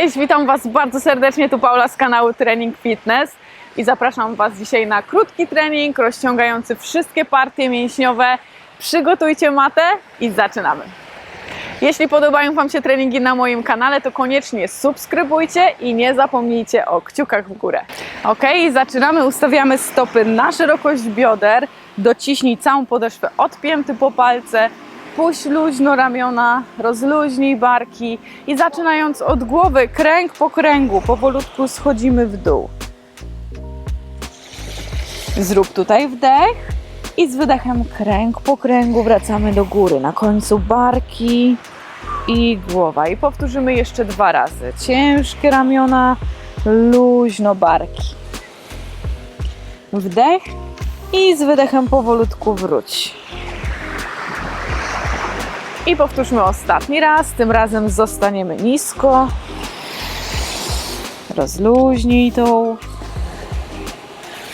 Cześć, witam Was bardzo serdecznie, tu Paula z kanału Trening Fitness i zapraszam Was dzisiaj na krótki trening rozciągający wszystkie partie mięśniowe. Przygotujcie matę i zaczynamy. Jeśli podobają Wam się treningi na moim kanale, to koniecznie subskrybujcie i nie zapomnijcie o kciukach w górę. Ok, zaczynamy. Ustawiamy stopy na szerokość bioder. Dociśnij całą podeszwę od pięty po palce. Puść luźno ramiona, rozluźnij barki i zaczynając od głowy, kręg po kręgu, powolutku schodzimy w dół. Zrób tutaj wdech i z wydechem kręg po kręgu wracamy do góry. Na końcu barki i głowa. I powtórzymy jeszcze dwa razy. Ciężkie ramiona, luźno barki. Wdech i z wydechem powolutku wróć. I powtórzmy ostatni raz. Tym razem zostaniemy nisko. Rozluźnij tą.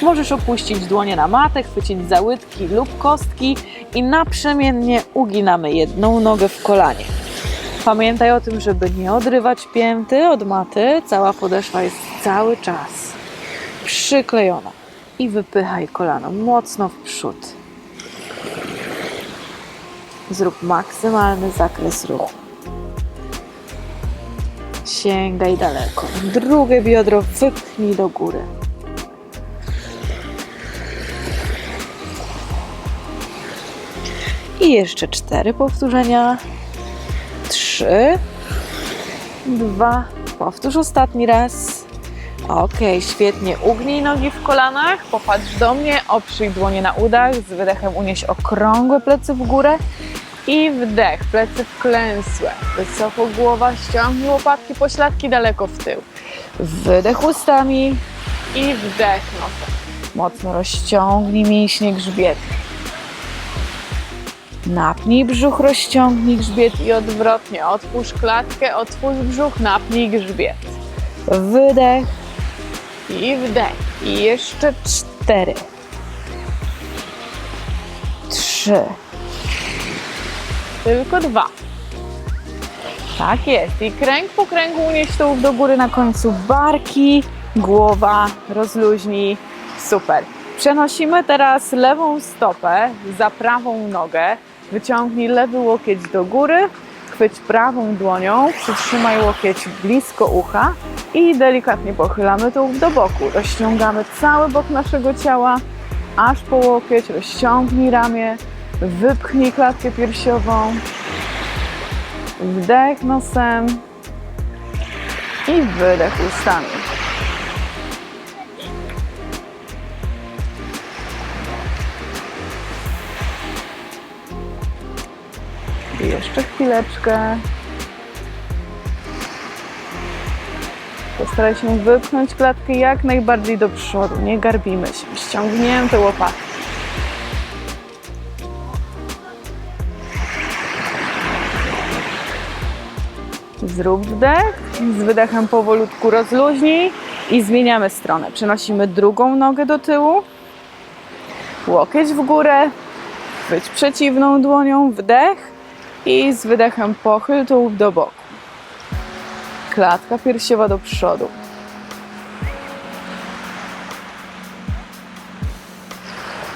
Możesz opuścić dłonie na matę, chwycić za łydki lub kostki i naprzemiennie uginamy jedną nogę w kolanie. Pamiętaj o tym, żeby nie odrywać pięty od maty. Cała podeszwa jest cały czas przyklejona. I wypychaj kolano mocno w przód. Zrób maksymalny zakres ruchu. Sięgaj daleko. Drugie biodro wypchnij do góry. I jeszcze cztery powtórzenia. Trzy, dwa. Powtórz ostatni raz. Ok, świetnie. Ugnij nogi w kolanach, popatrz do mnie, oprzyj dłonie na udach, z wydechem unieś okrągłe plecy w górę i wdech, plecy wklęsłe, wysoko głowa, ściągnij łopatki, pośladki daleko w tył. Wydech ustami i wdech nosem. Mocno rozciągnij mięśnie grzbietu. Napnij brzuch, rozciągnij grzbiet i odwrotnie. Otwórz klatkę, otwórz brzuch, napnij grzbiet. Wydech i wdech. I jeszcze cztery. Trzy. Tylko dwa. Tak jest. I kręg po kręgu unieś tułów do góry na końcu barki, głowa, rozluźnij. Super. Przenosimy teraz lewą stopę za prawą nogę. Wyciągnij lewy łokieć do góry, chwyć prawą dłonią, przytrzymaj łokieć blisko ucha i delikatnie pochylamy tułów do boku. Rozciągamy cały bok naszego ciała, aż po łokieć, rozciągnij ramię, wypchnij klatkę piersiową, wdech nosem i wydech ustami. Jeszcze chwileczkę. Postaraj się wypchnąć klatkę jak najbardziej do przodu. Nie garbimy się. Ściągnięte łopatki. Zrób wdech, z wydechem powolutku rozluźnij i zmieniamy stronę. Przenosimy drugą nogę do tyłu, łokieć w górę, chwyć przeciwną dłonią, wdech i z wydechem pochyl tułów do boku. Klatka piersiowa do przodu.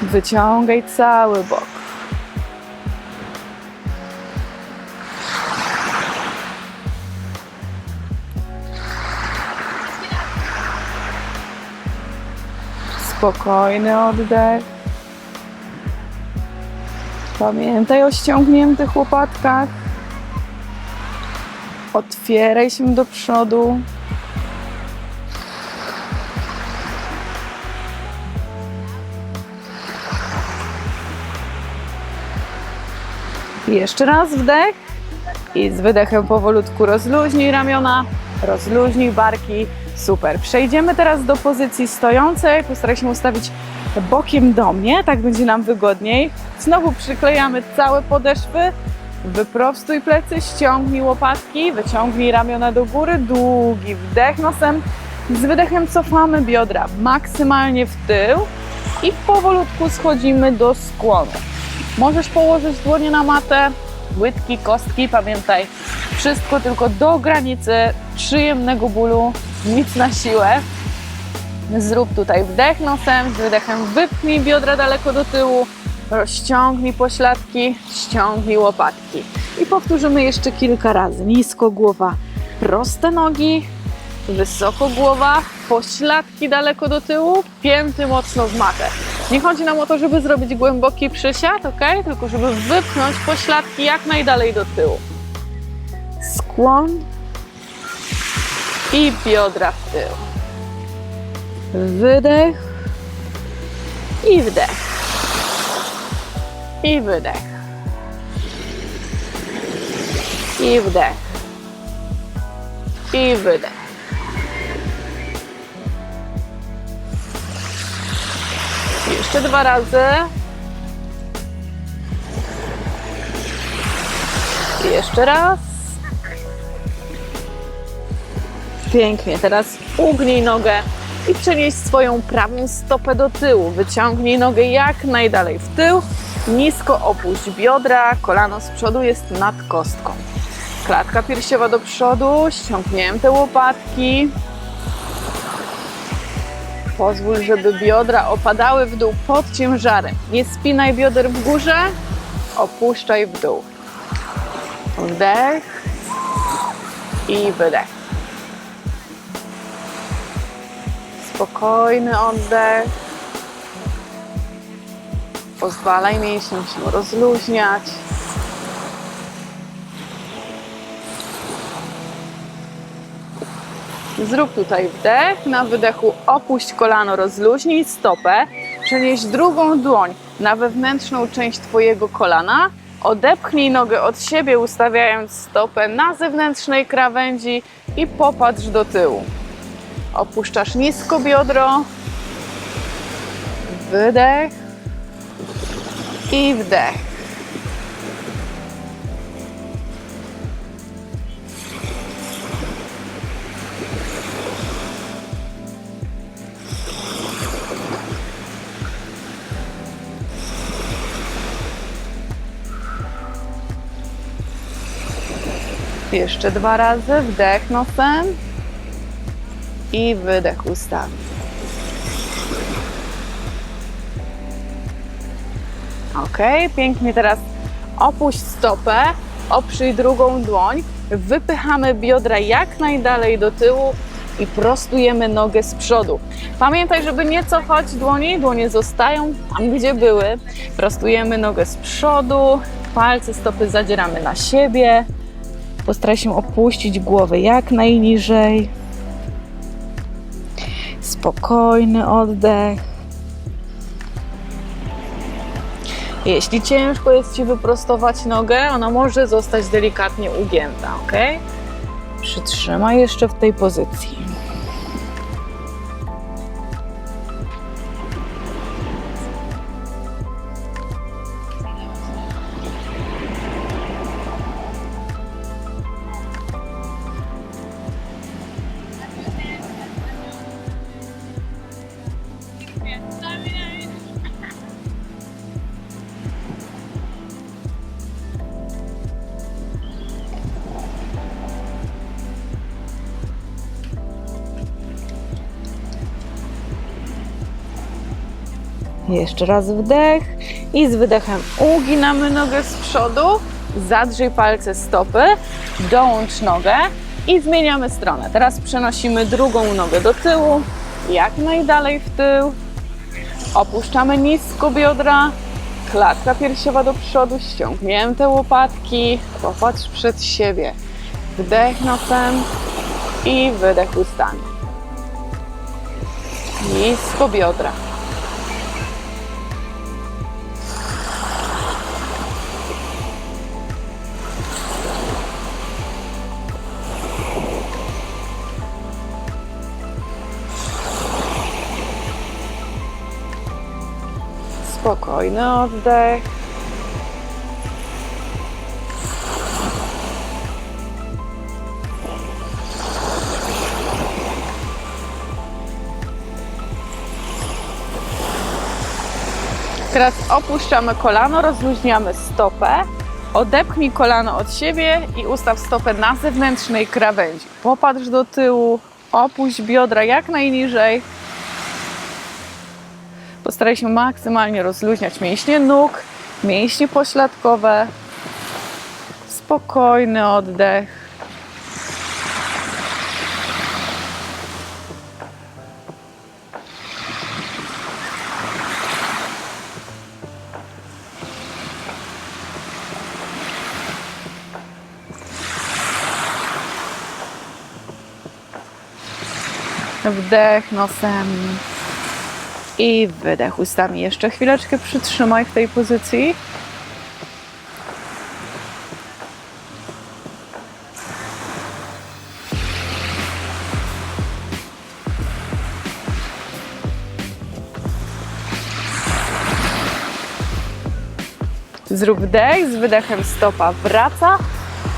Wyciągaj cały bok. Spokojny oddech. Pamiętaj o ściągniętych łopatkach. Otwieraj się do przodu. Jeszcze raz wdech i z wydechem powolutku rozluźnij ramiona, rozluźnij barki. Super. Przejdziemy teraz do pozycji stojącej. Postaraj się ustawić bokiem do mnie, tak będzie nam wygodniej. Znowu przyklejamy całe podeszwy. Wyprostuj plecy, ściągnij łopatki, wyciągnij ramiona do góry, długi wdech nosem. Z wydechem cofamy biodra maksymalnie w tył i powolutku schodzimy do skłonu. Możesz położyć dłonie na matę, łydki, kostki, pamiętaj, wszystko tylko do granicy przyjemnego bólu, nic na siłę. Zrób tutaj wdech nosem, z wydechem wypchnij biodra daleko do tyłu, rozciągnij pośladki, ściągnij łopatki. I powtórzymy jeszcze kilka razy. Nisko głowa, proste nogi, wysoko głowa, pośladki daleko do tyłu, pięty mocno w matę. Nie chodzi nam o to, żeby zrobić głęboki przysiad, ok? Tylko żeby wypchnąć pośladki jak najdalej do tyłu. Skłon i biodra w tył. Wydech i wdech. I wydech. I wdech. I wydech. Jeszcze dwa razy. Jeszcze raz. Pięknie. Teraz ugnij nogę i przenieś swoją prawą stopę do tyłu. Wyciągnij nogę jak najdalej w tył. Nisko opuść biodra, kolano z przodu jest nad kostką. Klatka piersiowa do przodu, ściągnięte łopatki. Pozwól, żeby biodra opadały w dół pod ciężarem. Nie spinaj bioder w górze, opuszczaj w dół. Wdech i wydech. Spokojny oddech. Pozwalaj mięśniom się rozluźniać. Zrób tutaj wdech, na wydechu opuść kolano, rozluźnij stopę, przenieś drugą dłoń na wewnętrzną część Twojego kolana, odepchnij nogę od siebie, ustawiając stopę na zewnętrznej krawędzi i popatrz do tyłu. Opuszczasz nisko biodro, wydech i wdech. Jeszcze dwa razy. Wdech nosem i wydech ustami. Ok, pięknie teraz opuść stopę, oprzyj drugą dłoń, wypychamy biodra jak najdalej do tyłu i prostujemy nogę z przodu. Pamiętaj, żeby nie cofać dłoni, dłonie zostają tam, gdzie były. Prostujemy nogę z przodu, palce stopy zadzieramy na siebie. Postaraj się opuścić głowę jak najniżej. Spokojny oddech. Jeśli ciężko jest Ci wyprostować nogę, ona może zostać delikatnie ugięta, ok? Przytrzymaj jeszcze w tej pozycji. Jeszcze raz wdech i z wydechem uginamy nogę z przodu, zadrzyj palce stopy, dołącz nogę i zmieniamy stronę. Teraz przenosimy drugą nogę do tyłu, jak najdalej w tył. Opuszczamy nisko biodra, klatka piersiowa do przodu, ściągnięte łopatki, popatrz przed siebie. Wdech nosem i wydech ustami. Nisko biodra. Spokojny oddech. Teraz opuszczamy kolano, rozluźniamy stopę, Odepchnij kolano od siebie i ustaw stopę na zewnętrznej krawędzi. Popatrz do tyłu, opuść biodra jak najniżej. Postaraj się maksymalnie rozluźniać mięśnie nóg, mięśnie pośladkowe. Spokojny oddech. Wdech nosem i wydech ustami. Jeszcze chwileczkę przytrzymaj w tej pozycji. Zrób wdech, z wydechem stopa wraca.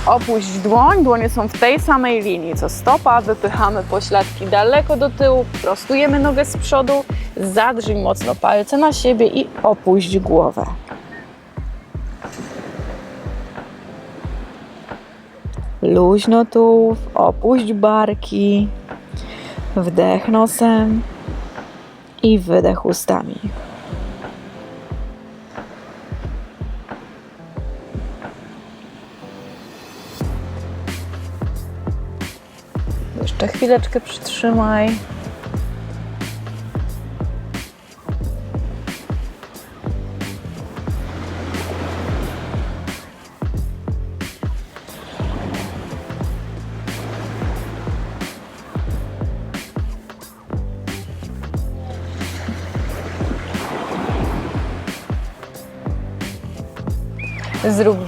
Opuść dłoń, dłonie są w tej samej linii co stopa. Wypychamy pośladki daleko do tyłu, prostujemy nogę z przodu, zadrzyj mocno palce na siebie i opuść głowę. Luźno tułów, opuść barki, wdech nosem i wydech ustami. Jeszcze chwileczkę przytrzymaj.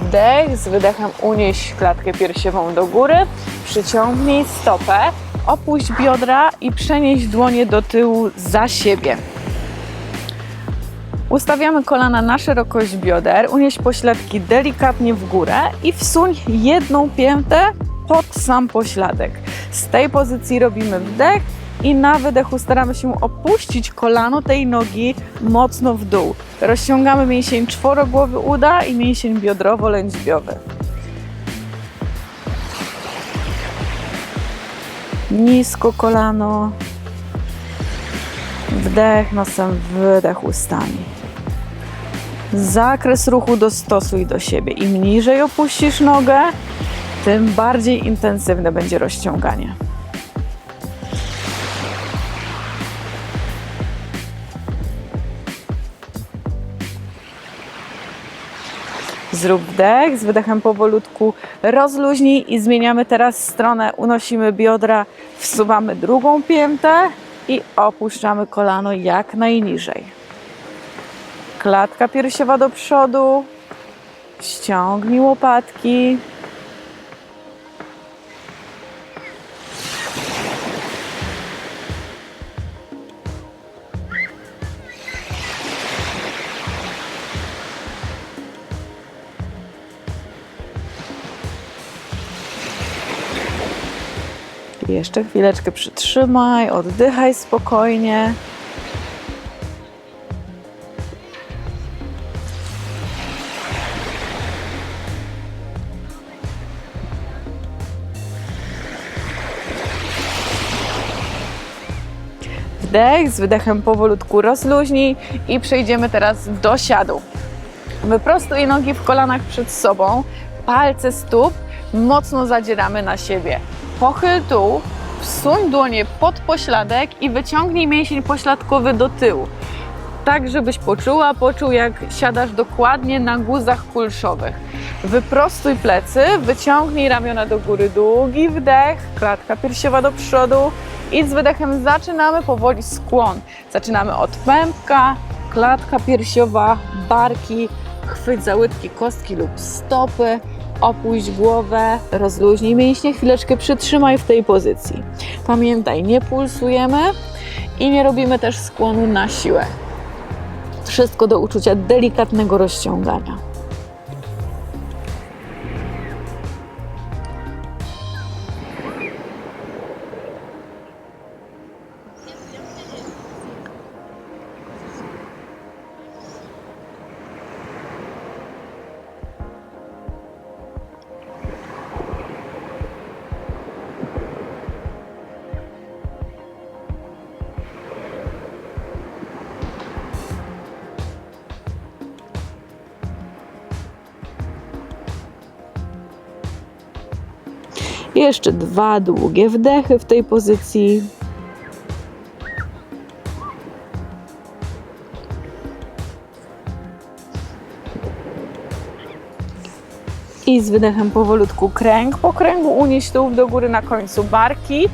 Wdech, z wydechem unieś klatkę piersiową do góry, przyciągnij stopę, opuść biodra i przenieś dłonie do tyłu za siebie. Ustawiamy kolana na szerokość bioder, unieś pośladki delikatnie w górę i wsuń jedną piętę pod sam pośladek. Z tej pozycji robimy wdech i na wydechu staramy się opuścić kolano tej nogi mocno w dół. Rozciągamy mięsień czworogłowy uda i mięsień biodrowo-lędźwiowy. Nisko kolano. Wdech nosem, wydech ustami. Zakres ruchu dostosuj do siebie. Im niżej opuścisz nogę, tym bardziej intensywne będzie rozciąganie. Zrób wdech, z wydechem powolutku rozluźnij i zmieniamy teraz stronę. Unosimy biodra, wsuwamy drugą piętę i opuszczamy kolano jak najniżej. Klatka piersiowa do przodu, ściągnij łopatki. Jeszcze chwileczkę przytrzymaj, oddychaj spokojnie. Wdech, z wydechem powolutku rozluźnij i przejdziemy teraz do siadu. Wyprostuj nogi w kolanach przed sobą, palce stóp mocno zadzieramy na siebie. Pochyl tułów, wsuń dłonie pod pośladek i wyciągnij mięsień pośladkowy do tyłu. Tak, żebyś poczuła, poczuł jak siadasz dokładnie na guzach kulszowych. Wyprostuj plecy, wyciągnij ramiona do góry, długi wdech, klatka piersiowa do przodu i z wydechem zaczynamy powoli skłon. Zaczynamy od pępka, klatka piersiowa, barki, chwyć za łydki kostki lub stopy, opuść głowę, rozluźnij mięśnie, chwileczkę przytrzymaj w tej pozycji. Pamiętaj, nie pulsujemy i nie robimy też skłonu na siłę. Wszystko do uczucia delikatnego rozciągania. Jeszcze dwa długie wdechy w tej pozycji. I z wydechem powolutku kręg po kręgu unieść tułów do góry na końcu barki,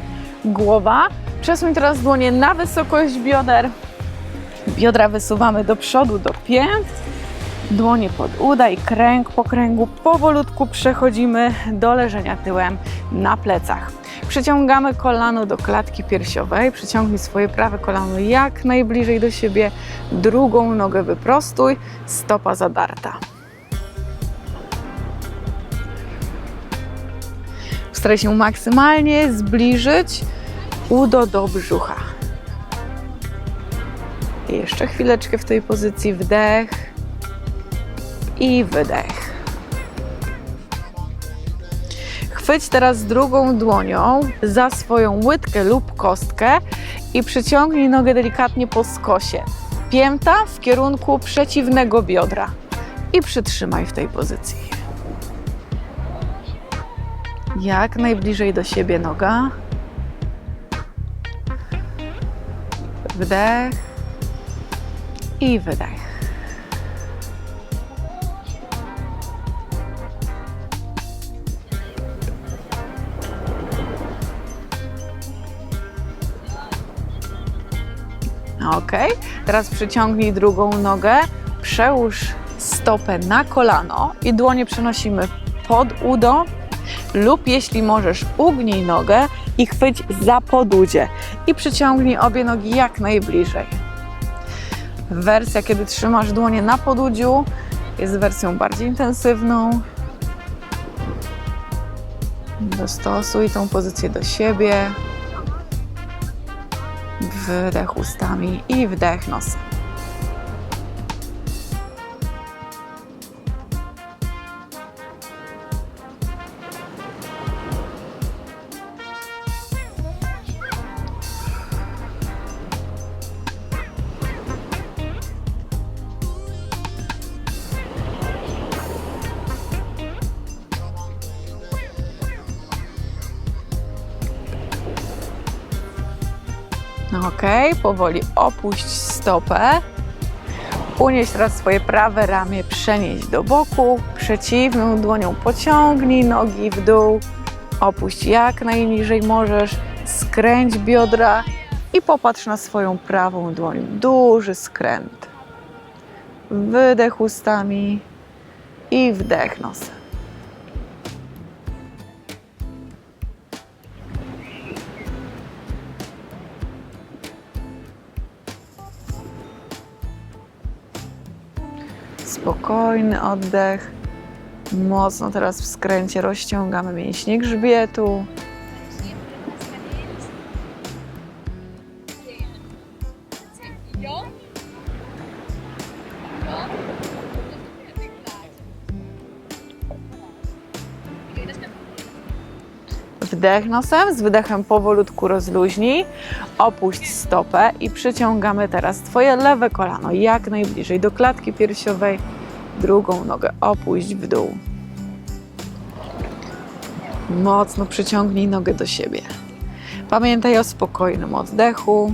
głowa. Przesuń teraz dłonie na wysokość bioder. Biodra wysuwamy do przodu, do pięt. Dłonie pod uda i kręg po kręgu. Powolutku przechodzimy do leżenia tyłem na plecach. Przyciągamy kolano do klatki piersiowej. Przyciągnij swoje prawe kolano jak najbliżej do siebie. Drugą nogę wyprostuj. Stopa zadarta. Staraj się maksymalnie zbliżyć udo do brzucha. I jeszcze chwileczkę w tej pozycji wdech i wydech. Chwyć teraz drugą dłonią za swoją łydkę lub kostkę i przyciągnij nogę delikatnie po skosie. Pięta w kierunku przeciwnego biodra i przytrzymaj w tej pozycji. Jak najbliżej do siebie noga. Wdech i wydech. Ok, teraz przyciągnij drugą nogę, przełóż stopę na kolano i dłonie przenosimy pod udo lub jeśli możesz, ugnij nogę i chwyć za podudzie i przyciągnij obie nogi jak najbliżej. Wersja, kiedy trzymasz dłonie na podudziu, jest wersją bardziej intensywną. Dostosuj tą pozycję do siebie. Wydech ustami i wdech nosem. Ok, powoli opuść stopę. Unieś teraz swoje prawe ramię, przenieś do boku. Przeciwną dłonią pociągnij nogi w dół. Opuść jak najniżej możesz. Skręć biodra i popatrz na swoją prawą dłoń. Duży skręt. Wydech ustami i wdech nosem. Spokojny oddech. Mocno teraz w skręcie rozciągamy mięśnie grzbietu. Wdech nosem, z wydechem powolutku rozluźnij. Opuść stopę i przyciągamy teraz Twoje lewe kolano jak najbliżej do klatki piersiowej. Drugą nogę opuść w dół. Mocno przyciągnij nogę do siebie. Pamiętaj o spokojnym oddechu.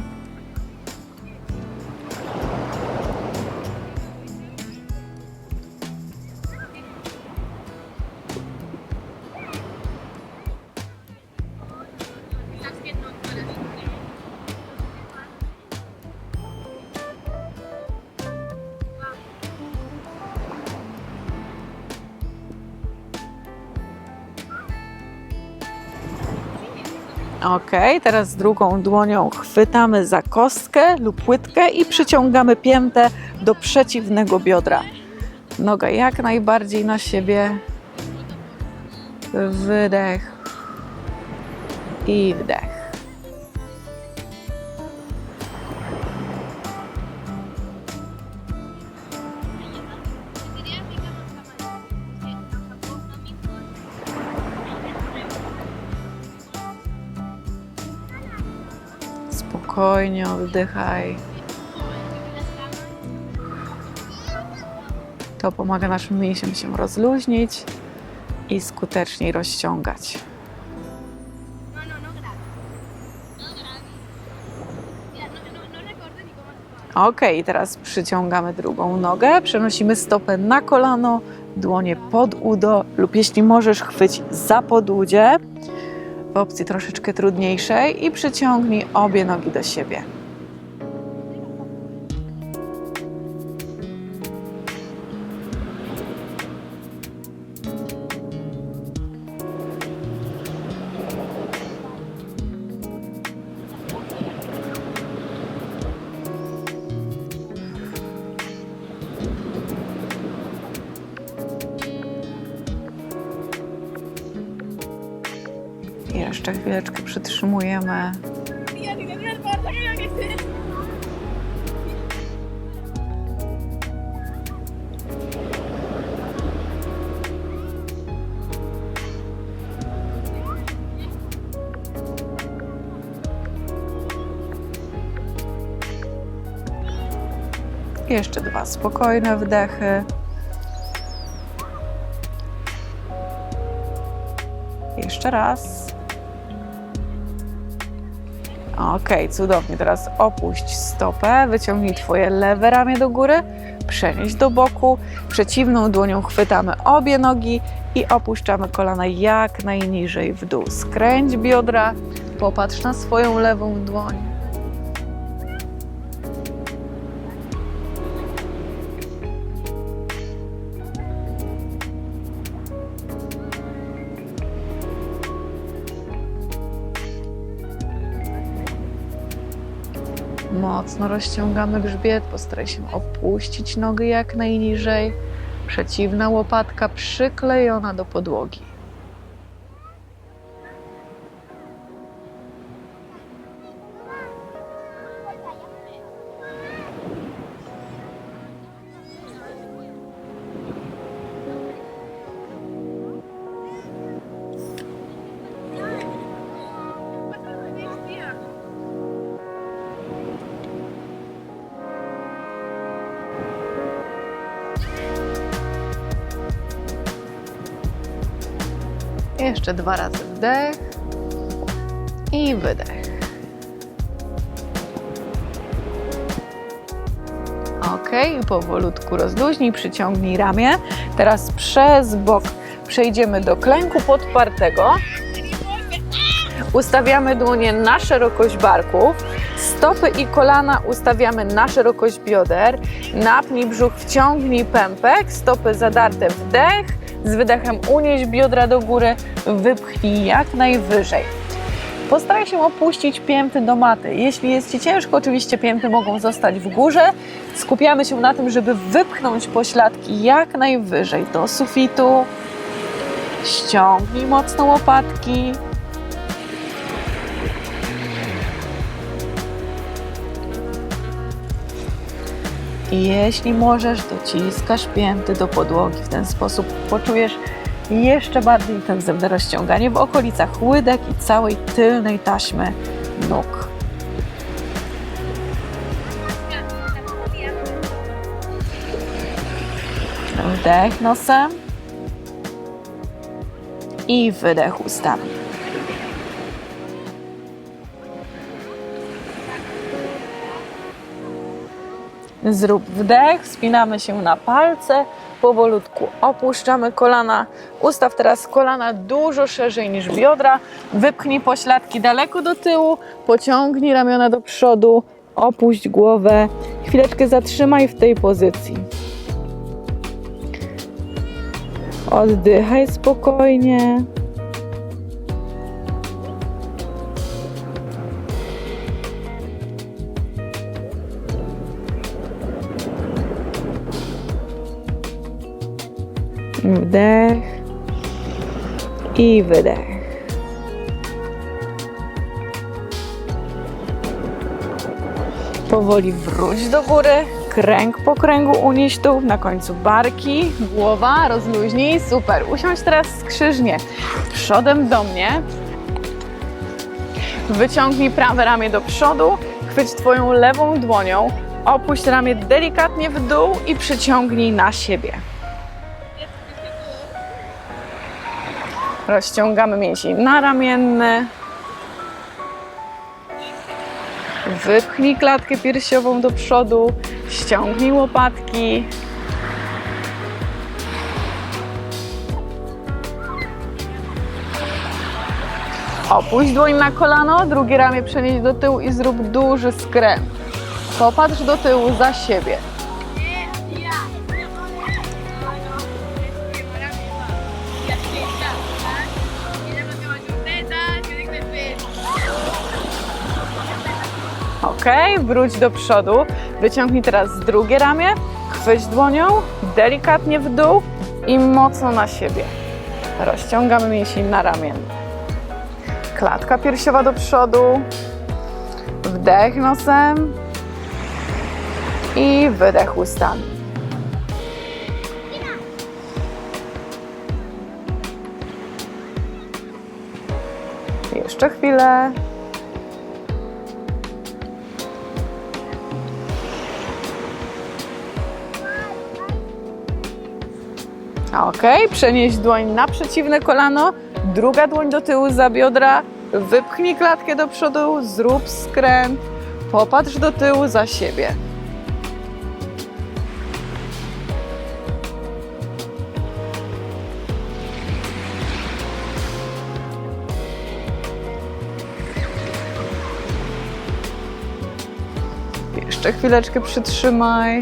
Ok, teraz drugą dłonią chwytamy za kostkę lub łydkę i przyciągamy piętę do przeciwnego biodra. Noga jak najbardziej na siebie. Wydech i wdech. spokojnie oddychaj. To pomaga naszym mięśniom się rozluźnić i skuteczniej rozciągać. Ok, teraz przyciągamy drugą nogę, przenosimy stopę na kolano, dłonie pod udo lub jeśli możesz chwyć za podłudzie, opcji troszeczkę trudniejszej i przyciągnij obie nogi do siebie. Jeszcze chwileczkę przytrzymujemy. Jeszcze dwa spokojne wdechy. Jeszcze raz. Ok, cudownie. Teraz opuść stopę, wyciągnij Twoje lewe ramię do góry, przenieś do boku. Przeciwną dłonią chwytamy obie nogi i opuszczamy kolana jak najniżej w dół. Skręć biodra, popatrz na swoją lewą dłoń. Mocno rozciągamy grzbiet, postaraj się opuścić nogi jak najniżej. Przeciwna łopatka przyklejona do podłogi. Jeszcze dwa razy wdech i wydech. Ok, powolutku rozluźnij, przyciągnij ramię. Teraz przez bok przejdziemy do klęku podpartego. Ustawiamy dłonie na szerokość barków. Stopy i kolana ustawiamy na szerokość bioder. Napnij brzuch, wciągnij pępek, stopy zadarte, wdech. Z wydechem unieś biodra do góry, wypchnij jak najwyżej. Postaraj się opuścić pięty do maty. Jeśli jest Ci ciężko, oczywiście pięty mogą zostać w górze. Skupiamy się na tym, żeby wypchnąć pośladki jak najwyżej do sufitu. Ściągnij mocno łopatki. Jeśli możesz, dociskasz pięty do podłogi. W ten sposób poczujesz jeszcze bardziej intensywne rozciąganie w okolicach łydek i całej tylnej taśmy nóg. Wdech nosem i wydech ustami. Zrób wdech, spinamy się na palce, powolutku opuszczamy kolana. Ustaw teraz kolana dużo szerzej niż biodra. Wypchnij pośladki daleko do tyłu, pociągnij ramiona do przodu, opuść głowę. Chwileczkę zatrzymaj w tej pozycji. Oddychaj spokojnie. Wdech i wydech. Powoli wróć do góry, kręg po kręgu unieś dół, na końcu barki, głowa, rozluźnij, super. Usiądź teraz skrzyżnie, przodem do mnie. Wyciągnij prawe ramię do przodu, chwyć Twoją lewą dłonią, opuść ramię delikatnie w dół i przyciągnij na siebie. Rozciągamy mięsień naramienny. Wypchnij klatkę piersiową do przodu, ściągnij łopatki. Opuść dłoń na kolano, drugie ramię przenieś do tyłu i zrób duży skręt. Popatrz do tyłu za siebie. Wróć do przodu. Wyciągnij teraz drugie ramię, chwyć dłonią, delikatnie w dół i mocno na siebie. Rozciągamy mięsień na ramię. Klatka piersiowa do przodu. Wdech nosem i wydech ustami. Jeszcze chwilę. Ok, przenieś dłoń na przeciwne kolano, druga dłoń do tyłu za biodra, wypchnij klatkę do przodu, zrób skręt, popatrz do tyłu za siebie. Jeszcze chwileczkę przytrzymaj.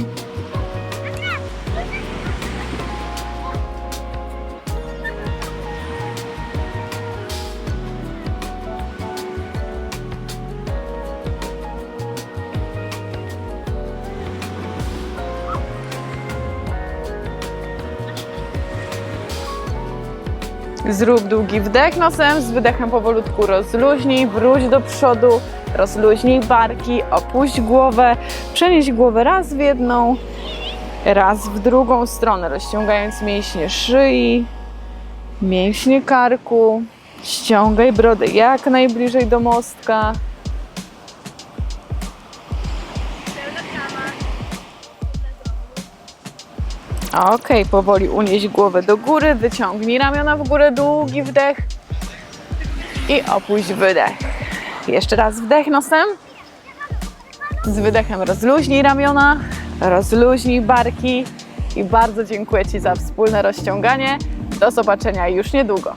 Zrób długi wdech nosem, z wydechem powolutku rozluźnij, wróć do przodu, rozluźnij barki, opuść głowę, przenieś głowę raz w jedną, raz w drugą stronę, rozciągając mięśnie szyi, mięśnie karku, ściągaj brodę jak najbliżej do mostka. Ok, powoli unieś głowę do góry, wyciągnij ramiona w górę, długi wdech i opuść wydech. Jeszcze raz wdech nosem. Z wydechem rozluźnij ramiona, rozluźnij barki i bardzo dziękuję Ci za wspólne rozciąganie. Do zobaczenia już niedługo.